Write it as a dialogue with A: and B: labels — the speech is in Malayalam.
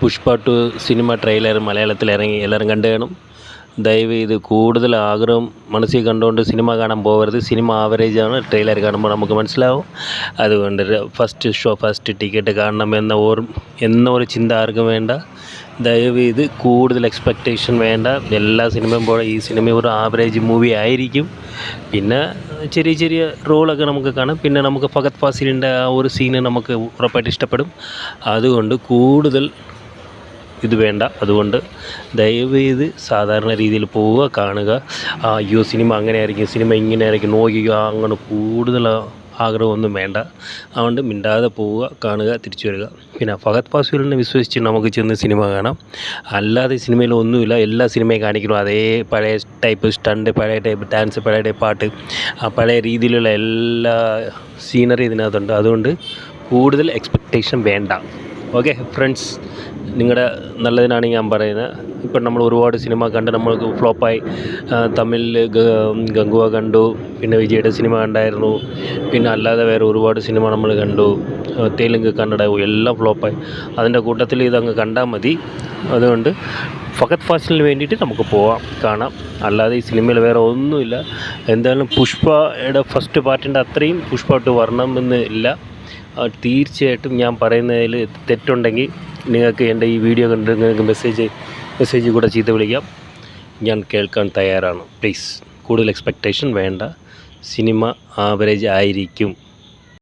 A: പുഷ്പ ടു സിനിമ ട്രെയിലർ മലയാളത്തിൽ ഇറങ്ങി എല്ലാവരും കണ്ടു കാണും. ദയവ് ചെയ്ത് കൂടുതൽ ആഗ്രഹം മനസ്സിൽ കണ്ടുകൊണ്ട് സിനിമ കാണാൻ പോകരുത് സിനിമ ആവറേജാണ് ട്രെയിലർ കാണുമ്പോൾ നമുക്ക് മനസ്സിലാവും. അതുകൊണ്ട് ഫസ്റ്റ് ഷോ ഫസ്റ്റ് ടിക്കറ്റ് കാണണം എന്ന ഓർ എന്ന ഒരു ചിന്ത ആർക്കും വേണ്ട. ദയവ് ചെയ്ത് കൂടുതൽ എക്സ്പെക്റ്റേഷൻ വേണ്ട. എല്ലാ സിനിമയും പോലെ ഈ സിനിമ ഒരു ആവറേജ് മൂവി ആയിരിക്കും. പിന്നെ ചെറിയ ചെറിയ റോളൊക്കെ നമുക്ക് കാണാം. പിന്നെ നമുക്ക് ഫഗത് ഫാസിലിന്റെ ആ ഒരു സീന് നമുക്ക് ഉറപ്പായിട്ട് ഇഷ്ടപ്പെടും. അതുകൊണ്ട് കൂടുതൽ ഇത് വേണ്ട. അതുകൊണ്ട് ദയവ് ചെയ്ത് സാധാരണ രീതിയിൽ പോവുക കാണുക. അയ്യോ സിനിമ അങ്ങനെ ആയിരിക്കും സിനിമ ഇങ്ങനെ ആയിരിക്കും നോക്കുക അങ്ങനെ കൂടുതൽ ആഗ്രഹമൊന്നും വേണ്ട. അതുകൊണ്ട് മിണ്ടാതെ പോവുക കാണുക തിരിച്ചു വരിക. പിന്നെ ഫഹദ് പാസൂലിനെ വിശ്വസിച്ച് നമുക്ക് ചെന്ന് സിനിമ കാണാം. അല്ലാതെ സിനിമയിൽ ഒന്നുമില്ല എല്ലാ സിനിമയും കാണിക്കണം അതേ പഴയ ടൈപ്പ് സ്റ്റണ്ട് പഴയ ടൈപ്പ് ഡാൻസ് പഴയ ടൈപ്പ് പാട്ട് പഴയ രീതിയിലുള്ള എല്ലാ സീനറി ഇതിനകത്തുണ്ട്. അതുകൊണ്ട് കൂടുതൽ എക്സ്പെക്റ്റേഷൻ വേണ്ട. ഓക്കെ ഫ്രണ്ട്സ് നിങ്ങളുടെ നല്ലതിനാണ് ഞാൻ പറയുന്നത് ഇപ്പം നമ്മൾ ഒരുപാട് സിനിമ കണ്ട് നമ്മൾക്ക് ഫ്ലോപ്പായി. തമിഴിൽ ഗംഗുവ കണ്ടു പിന്നെ വിജയുടെ സിനിമ കണ്ടായിരുന്നു പിന്നെ അല്ലാതെ വേറെ ഒരുപാട് സിനിമ നമ്മൾ കണ്ടു തെലുങ്ക് കന്നഡ എല്ലാം ഫ്ലോപ്പായി. അതിന്റെ കൂട്ടത്തിൽ ഇതങ്ങ് കണ്ടാൽ മതി. അതുകൊണ്ട് ഫഹദ് ഫാസിലിന് വേണ്ടിയിട്ട് നമുക്ക് പോവാം കാണാം. അല്ലാതെ ഈ സിനിമയിൽ വേറെ ഒന്നുമില്ല. എന്തായാലും പുഷ്പയുടെ ഫസ്റ്റ് പാർട്ടിന്റെ അത്രയും പുഷ്പ ടു വരണമെന്ന് ഇല്ല. തീർച്ചയായിട്ടും ഞാൻ പറയുന്നതിൽ തെറ്റുണ്ടെങ്കിൽ നിങ്ങൾക്ക് എന്റെ ഈ വീഡിയോ കണ്ട് നിങ്ങൾക്ക് മെസ്സേജ് മെസ്സേജ് കൂടെ ചെയ്ത് വിളിക്കാം. ഞാൻ കേൾക്കാൻ തയ്യാറാണ്. പ്ലീസ് കൂടുതൽ എക്സ്പെക്റ്റേഷൻ വേണ്ട. സിനിമ ആവറേജ് ആയിരിക്കും.